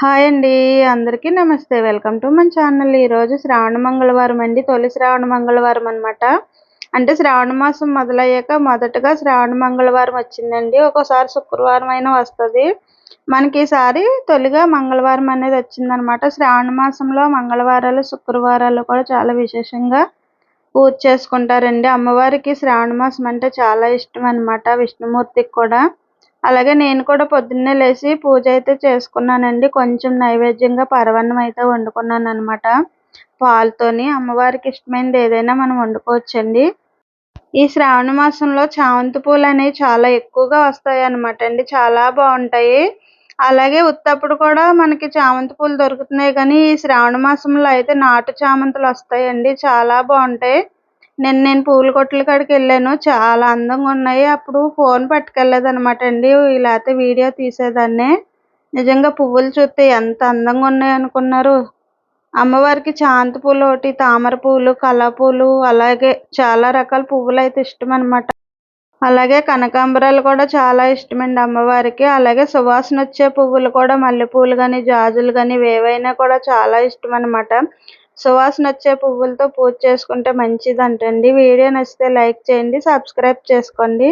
Hi అండి అందరికీ నమస్తే. వెల్కమ్ టు మన ఛానల్. ఈరోజు శ్రావణ మంగళవారం అండి. తొలి శ్రావణ మంగళవారం అనమాట అంటే శ్రావణ మాసం మొదలయ్యాక మొదటగా శ్రావణ మంగళవారం వచ్చిందండి. ఒక్కోసారి శుక్రవారం అయినా వస్తుంది. మనకి ఈసారి తొలిగా మంగళవారం అనేది వచ్చిందనమాట శ్రావణ మాసంలో మంగళవారాలు శుక్రవారాలు కూడా చాలా విశేషంగా పూజ చేసుకుంటారండి. అమ్మవారికి శ్రావణ మాసం అంటే చాలా ఇష్టం అనమాట విష్ణుమూర్తికి కూడా. అలాగే నేను కూడా పొద్దున్నే లేచి పూజ అయితే చేసుకున్నానండి. కొంచెం నైవేద్యంగా పరవన్నం అయితే వండుకున్నాను అనమాట పాలతోని అమ్మవారికి ఇష్టమైనది ఏదైనా మనం వండుకోవచ్చండి. ఈ శ్రావణ మాసంలో చామంతి పూలు అనేవి చాలా ఎక్కువగా వస్తాయి అనమాట అండి. చాలా బాగుంటాయి. అలాగే ఉత్తప్పుడు కూడా మనకి చామంతి పూలు దొరుకుతున్నాయి కానీ ఈ శ్రావణ మాసంలో అయితే నాటు చామంతులు వస్తాయండి. చాలా బాగుంటాయి. నిన్న నేను పూల కొట్ల కాడికి వెళ్ళాను. చాలా అందంగా ఉన్నాయి. అప్పుడు ఫోన్ పట్టుకెళ్ళలేదనమాట అండి. లేకపోతే వీడియో తీసేదాన్ని. నిజంగా పువ్వులు చూస్తే ఎంత అందంగా ఉన్నాయి అనుకున్నారు. అమ్మవారికి చాంతి పూలు ఒకటి తామర పూలు కళా పూలు అలాగే చాలా రకాల పువ్వులు అయితే ఇష్టం అనమాట అలాగే కనకాంబరాలు కూడా చాలా ఇష్టమండి అమ్మవారికి. అలాగే సువాసన వచ్చే పువ్వులు కూడా మల్లెపూలు కానీ జాజులు కానీ ఏవైనా కూడా చాలా ఇష్టం అనమాట సువాసన వచ్చే పువ్వులతో పూజ చేసుకుంటే మంచిదంటండి. వీడియో నచ్చితే లైక్ చేయండి సబ్స్క్రైబ్ చేసుకోండి.